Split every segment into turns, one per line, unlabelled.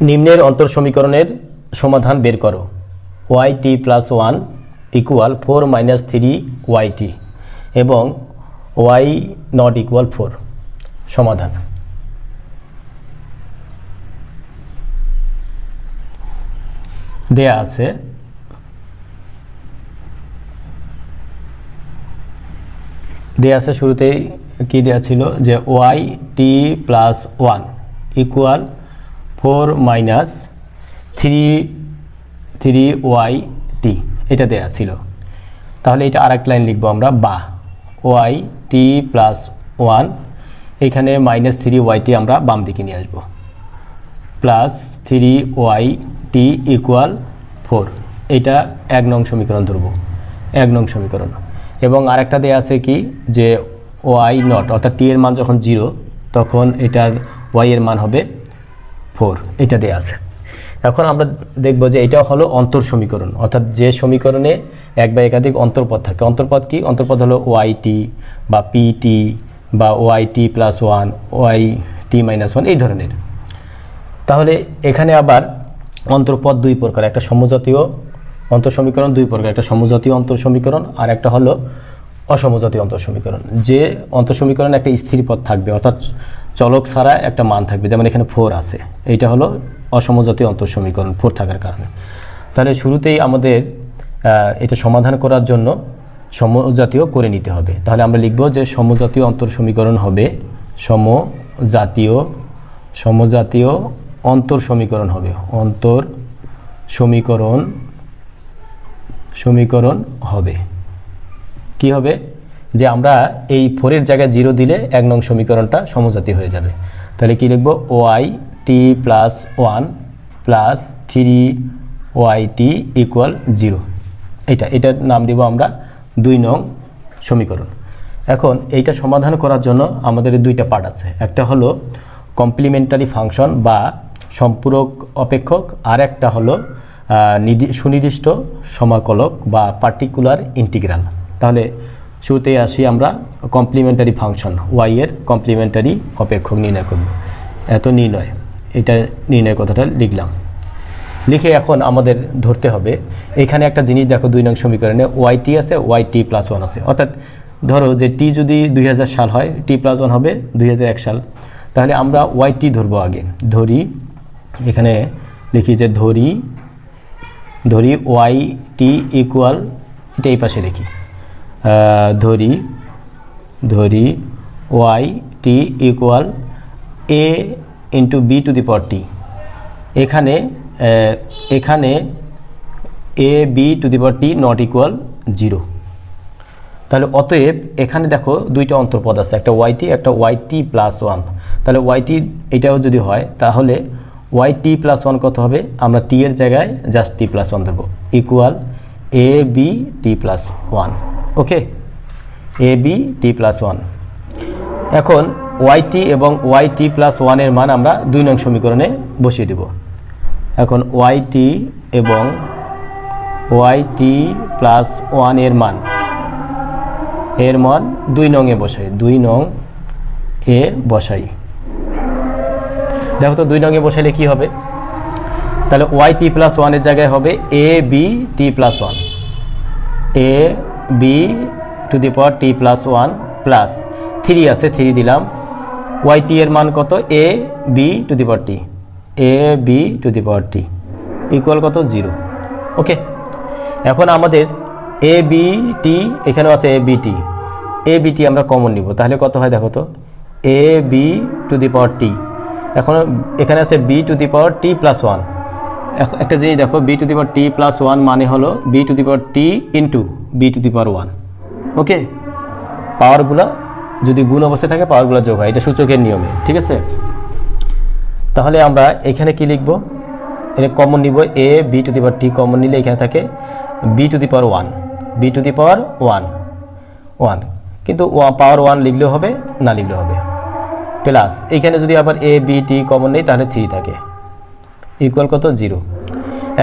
নিম্নের অন্তর সমীকরণের সমাধান বের করো। Y t plus one equal four minus three y t এবং ওয়াই নট ইকুয়াল ফোর সমাধান। দেয়া আছে দেয়া আছে শুরুতেই কি দেয়া ছিল যে y t plus one equal four minus three three y t, এটা দেয়া ছিল। তাহলে এটা আরেক লাইন লিখব আমরা, বা। ওয়াই টি প্লাস ওয়ান, এখানে মাইনাস থ্রি ওয়াইটি আমরা বাম দিকে নিয়ে আসব। Plus three y t equal four, এটা এক নং সমীকরণ ধরবো, এক নং সমীকরণ। এবং আরেকটা দেয়া আছে কি, যে ওয়াই নট, অর্থাৎ টি এর মান যখন জিরো, তখন এটার ওয়াই এর মান হবে ফোর, এটা দেয়া আছে। এখন আমরা দেখব যে এটা হলো অন্তর সমীকরণ, অর্থাৎ যে সমীকরণে এক বা একাধিক অন্তর্পদ থাকে। অন্তর্পদ কি? অন্তর্পদ হলো ওয়াই টি বা পি টি বা y t plus one y t minus one এই ধরনের। তাহলে এখানে আবার অন্তর্পদ দুই প্রকার, একটা সমজাতীয় অন্তর সমীকরণ, দুই প্রকার, একটা সমজাতীয় অন্তর সমীকরণ আর একটা হলো অসমজাতীয় অন্তর সমীকরণ। যে অন্তর সমীকরণে একটা স্থির পদ থাকবে, অর্থাৎ চলক ছাড়া একটা মান থাকবে, যেমন এখানে ফোর আছে। এইটা হলো অসমজাতীয় অন্তর সমীকরণ ফোর থাকার কারণে। তাহলে শুরুতেই আমাদের এটা সমাধান করার জন্য সমজাতীয় করে নিতে হবে। তাহলে আমরা লিখব যে সমজাতীয় অন্তর সমীকরণ হবে সমজাতীয় সমজাতীয় অন্তর সমীকরণ হবে। অন্তর সমীকরণ সমীকরণ হবে। কি হবে? যে আমরা এই ফোরের জায়গায় জিরো দিলে এক নং সমীকরণটা সমজাতি হয়ে যাবে। তাহলে কি লিখব? Y t plus one plus three y t equal zero এটা এটার নাম দিব আমরা দুই নং সমীকরণ। এখন এইটা সমাধান করার জন্য আমাদের দুইটা পার্ট আছে। একটা হলো কমপ্লিমেন্টারি ফাংশন বা সম্পূরক অপেক্ষক, আর একটা হলো সুনির্দিষ্ট সমাকলক বা পার্টিকুলার ইন্টিগ্রাল তাহলে শুরুতেই আসি আমরা কমপ্লিমেন্টারি ফাংশন ওয়াই এর কমপ্লিমেন্টারি অপেক্ষক নির্ণয় করব। এত নির্ণয়, এটা নির্ণয় কথাটা লিখলাম। লিখে এখন আমাদের ধরতে হবে, এখানে একটা জিনিস দেখো দুই নং সমীকরণে ওয়াই টি আছে ওয়াই টি প্লাস ওয়ান আছে। অর্থাৎ ধরো যে টি যদি দুই হাজার সাল হয় টি প্লাস ওয়ান হবে দুই এক সাল। তাহলে আমরা ওয়াই টি ধরবো আগে। ধরি, এখানে লিখি যে ধরি ধরি ওয়াই টি ইকুয়াল এটা এই পাশে লিখি। ধরি ধরি y t equal a into b to the power t এখানে এখানে a b to the power t not equal zero তাহলে অতএব এখানে দেখো দুইটা অন্তর্পদ আছে, একটা ওয়াইটি একটা ওয়াইটি প্লাস ওয়ান তাহলে ওয়াইটি এটাও যদি হয়, তাহলে ওয়াই টি প্লাস ওয়ান কত হবে? আমরা টি এর জায়গায় জাস্ট টি প্লাস ওয়ান দেবো। Equal a b t plus one okay? A b t plus one এখন ওয়াইটি এবং ওয়াই টি প্লাস ওয়ানের মান আমরা দুই নং সমীকরণে বসিয়ে দেব। এখন ওয়াইটি এবং ওয়াই টি প্লাস ওয়ানের মান, এর মান দুই নং এ বসাই, দুই নং এ বসাই। দেখো তো দুই নং এ বসাইলে কি হবে? তাহলে ওয়াই টি প্লাস ওয়ানের জায়গায় হবে a b t plus one a b to the power t plus one plus three আছে থ্রি দিলাম। ওয়াই টি এর মান কত? A b to the power t a b to the power t equal কত? Zero okay এখন আমাদের A B T এখানেও আছে A B T A B T আমরা কমন নিব। তাহলে কত হয় দেখো তো? A B to the power টি এখন এখানে আছে b to the power t plus one একটা জিনিস দেখো b to the power t plus one মানে হলো b to the power t into b to the power one okay পাওয়ারগুলো যদি গুণ অবস্থায় থাকে পাওয়ারগুলো যোগ হয়। এটা সূচকের নিয়মে, ঠিক আছে? তাহলে আমরা এখানে কি লিখব? এটা কমন নিব a b to the power t common নিলে এখানে থাকে b to the power one b to the power one one কিন্তু পাওয়ার ওয়ান লিখলেও হবে, না লিখলেও হবে। প্লাস এখানে যদি আবার এ বি টি কমন নেই, তাহলে থ্রি থাকে। ইকুয়াল কত? জিরো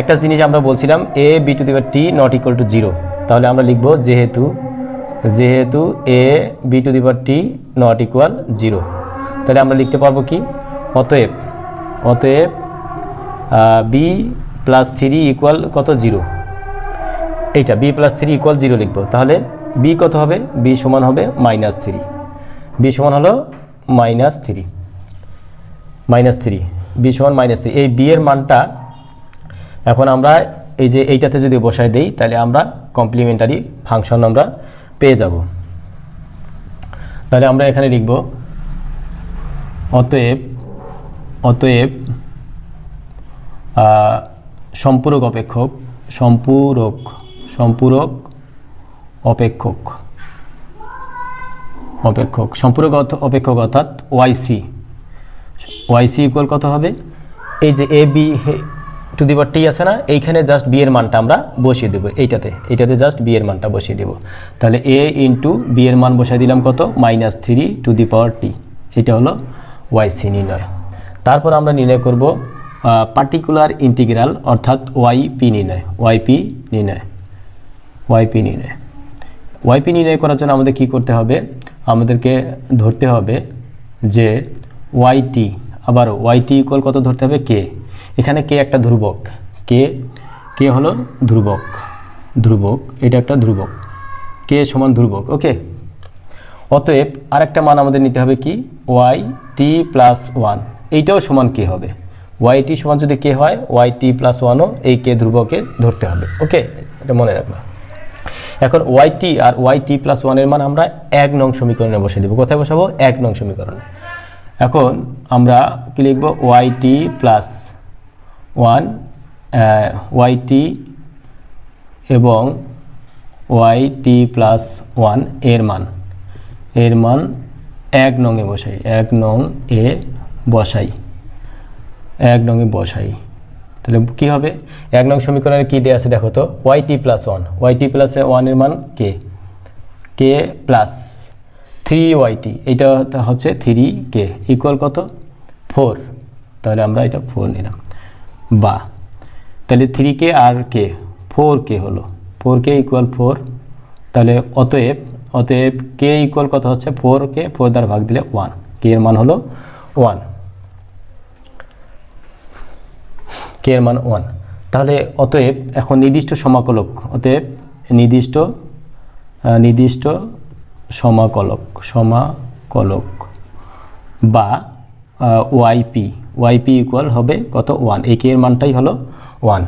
একটা জিনিস আমরা বলছিলাম a b to the power t not equal to zero তাহলে আমরা লিখব যেহেতু যেহেতু a b to the power t not equal zero তাহলে আমরা লিখতে পারব কি? অতএব অতএব বি প্লাস থ্রি ইকুয়াল কত? জিরো এইটা b plus three equal zero লিখব। তাহলে বি কত হবে? বি সমান হবে মাইনাস থ্রি বি সমান হলো minus three minus three b সমান মাইনাস থ্রি এই বি এর মানটা এখন আমরা এই যে এইটাতে যদি বসাই দেই, তাহলে আমরা কমপ্লিমেন্টারি ফাংশন আমরা পেয়ে যাব। তাহলে আমরা এখানে লিখব, অতএব অতএব সম্পূরক অপেক্ষক, সম্পূরক সম্পূরক অপেক্ষক অপেক্ষক, সম্পূরক অপেক্ষক অর্থাৎ ওয়াইসি ওয়াইসি ইকুয়াল কত হবে? এই যে এ বি টু দি টি আছে না, এইখানে জাস্ট বি এর মানটা আমরা বসিয়ে দেবো, এইটাতে এইটাতে জাস্ট বি এর মানটা বসিয়ে দেবো। তাহলে এ ইন্টু বি এর মান বসাই দিলাম কত? Minus three to the power t এটা হলো ওয়াইসি নির্ণয়। তারপর আমরা নির্ণয় করব পার্টিকুলার ইন্টিগ্রাল অর্থাৎ ওয়াইপি নির্ণয় ওয়াইপি নির্ণয় ওয়াইপি নির্ণয়। ওয়াইপি নির্ণয় করার জন্য আমাদের কি করতে হবে? আমাদেরকে ধরতে হবে যে ওয়াইটি আবার ওয়াইটি ইকুয়াল কত ধরতে হবে? কে এখানে কে একটা ধ্রুবক। কে কে হলো ধ্রুবক। ধ্রুবক, এটা একটা ধ্রুবক। কে সমান ধ্রুবক ওকে অতএব আরেকটা মান আমাদের নিতে হবে কি? ওয়াই টি প্লাস ওয়ান এইটাও সমান কে হবে। ওয়াই টি সমান যদি কে হয় ওয়াই টি প্লাস ওয়ানও এই কে ধ্রুবকে ধরতে হবে ওকে এটা মনে রাখবা। এখন ওয়াই টি আর ওয়াই টি প্লাস ওয়ানের মান আমরা এক নং সমীকরণে বসে দেবো। কোথায় বসাবো? এক নং সমীকরণে। এখন আমরা কি লিখব? Y t plus one y t এবং ওয়াই টি প্লাস ওয়ানের মান। এর মান এক নংয়ে বসাই। এক নং এ বসাই। এক নংয়ে বসাই। তাহলে কি হবে? এক নং সমীকরণে কী দেওয়া আছে দেখো তো? Y t plus one y t plus ওয়ানের মান k? K plus three y t এইটা হচ্ছে থ্রি কে ইকুয়াল কত? ফোর তাহলে আমরা এটা ফোর নিলাম। বা তাহলে থ্রি কে আর কে ফোর কে হলো। ফোর কে ইকুয়াল ফোর তাহলে অতএব অতএব কে ইকুয়াল কত হচ্ছে? ফোর কে ফোর দ্বারা ভাগ দিলে ওয়ান কে এর মান হলো ওয়ান কে এর মান ওয়ান তাহলে অতএব এখন নির্দিষ্ট সমাকলক, অতএব নির্দিষ্ট নির্দিষ্ট সমাকলক সমাকলক বা ওয়াইপি ওয়াইপি ইকুয়াল হবে কত? ওয়ান। এই কে এর মানটাই হলো ওয়ান।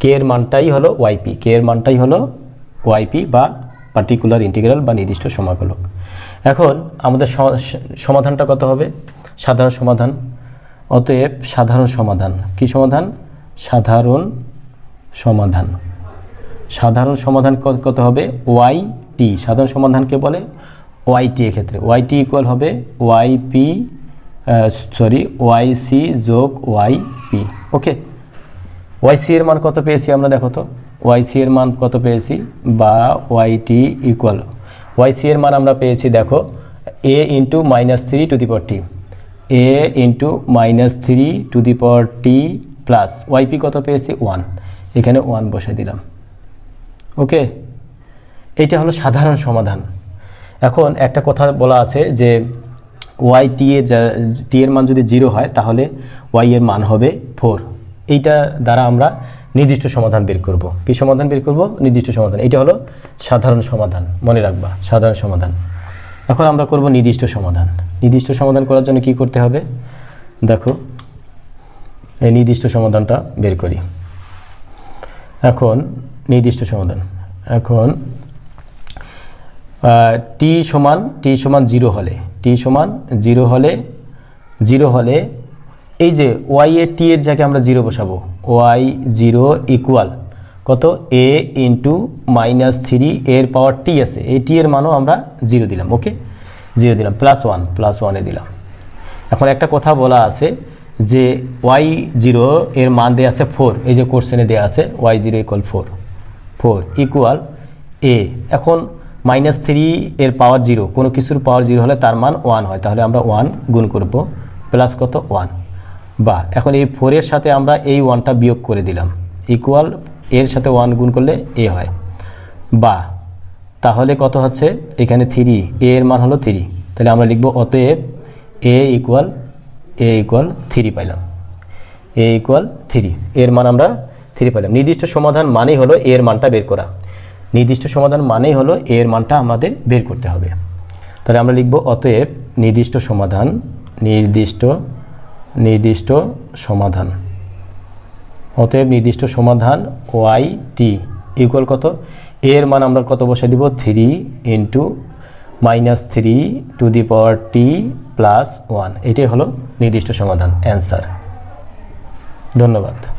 কে এর মানটাই হলো ওয়াইপি কে এর মানটাই হলো ওয়াইপি বা পার্টিকুলার ইন্টিগ্রাল বা নির্দিষ্ট সমাকলক। এখন আমাদের সমাধানটা কত হবে? সাধারণ সমাধান। অতএব সাধারণ সমাধান। কি সমাধান? সাধারণ সমাধান। সাধারণ সমাধান কত হবে? ওয়াই টি, সাধারণ সমাধানকে বলে ওয়াই টি এক্ষেত্রে ওয়াই টি ইকুয়াল হবে y p sorry y c যোগ y p okay y c এর মান কত পেয়েছি আমরা, দেখো তো? ওয়াই সি এর মান কত পেয়েছি? বা y t equal y c এর মান আমরা পেয়েছি, দেখো a into minus three to the power t a into minus three to the power t plus y p কত পেয়েছি? ওয়ান এখানে ওয়ান বসে দিলাম ওকে এইটা হলো সাধারণ সমাধান। এখন একটা কথা বলা আছে যে ওয়াই টি এর টি এর মান যদি জিরো হয়, তাহলে ওয়াই এর মান হবে ফোর এইটা দ্বারা আমরা নির্দিষ্ট সমাধান বের করব। কি সমাধান বের করব? নির্দিষ্ট সমাধান। এটা হলো সাধারণ সমাধান। মনে রাখবা, সাধারণ সমাধান। এখন আমরা করব নির্দিষ্ট সমাধান। নির্দিষ্ট সমাধান করার জন্য কি করতে হবে? দেখো, এই নির্দিষ্ট সমাধানটা বের করি। এখন নির্দিষ্ট সমাধান। এখন টি সমান টি সমান জিরো হলে টি সমান জিরো হলে জিরো হলে, এই যে ওয়াই এ টি এর জায়গায় আমরা জিরো বসাবো ওয়াই জিরো ইকুয়াল কত? এ ইন্টু মাইনাস থ্রি এর পাওয়ার টি আছে, এই টি এর মানও আমরা জিরো দিলাম ওকে জিরো দিলাম প্লাস ওয়ান প্লাস ওয়ানে দিলাম। এখন একটা কথা বলা আছে যে ওয়াই জিরো এর মান দেওয়া আছে ফোর এই যে কোশ্চেনে দেওয়া আছে y zero equal four four equal a এখন মাইনাস থ্রি এর পাওয়ার জিরো, কোনো কিছুর পাওয়ার জিরো হলে তার মান ওয়ান হয়, তাহলে আমরা ওয়ান গুণ করব, প্লাস কত? ওয়ান। বা, এখন এই ফোরের সাথে আমরা এই ওয়ানটা বিয়োগ করে দিলাম ইকুয়াল এর সাথে ওয়ান গুণ করলে এ হয়। বা, তাহলে কত হচ্ছে? এখানে থ্রি, এ এর মান হলো থ্রি, তাহলে আমরা লিখব অতএব a equal a equal three পাইলাম, এ ইকুয়াল থ্রি, এর মান আমরা থ্রি পেলাম নির্দিষ্ট সমাধান মানেই হলো এর মানটা বের করা। নির্দিষ্ট সমাধান মানেই হলো এ এর মানটা আমাদের বের করতে হবে। তাহলে আমরা লিখব, অতএব নির্দিষ্ট সমাধান, নির্দিষ্ট নির্দিষ্ট সমাধান। অতএব নির্দিষ্ট সমাধান ওয়াই টি ইকুয়াল কত? এর মান আমরা কত বসে দিব? Three into minus three to the power t plus one. এটাই হলো নির্দিষ্ট সমাধান, অ্যান্সার। ধন্যবাদ।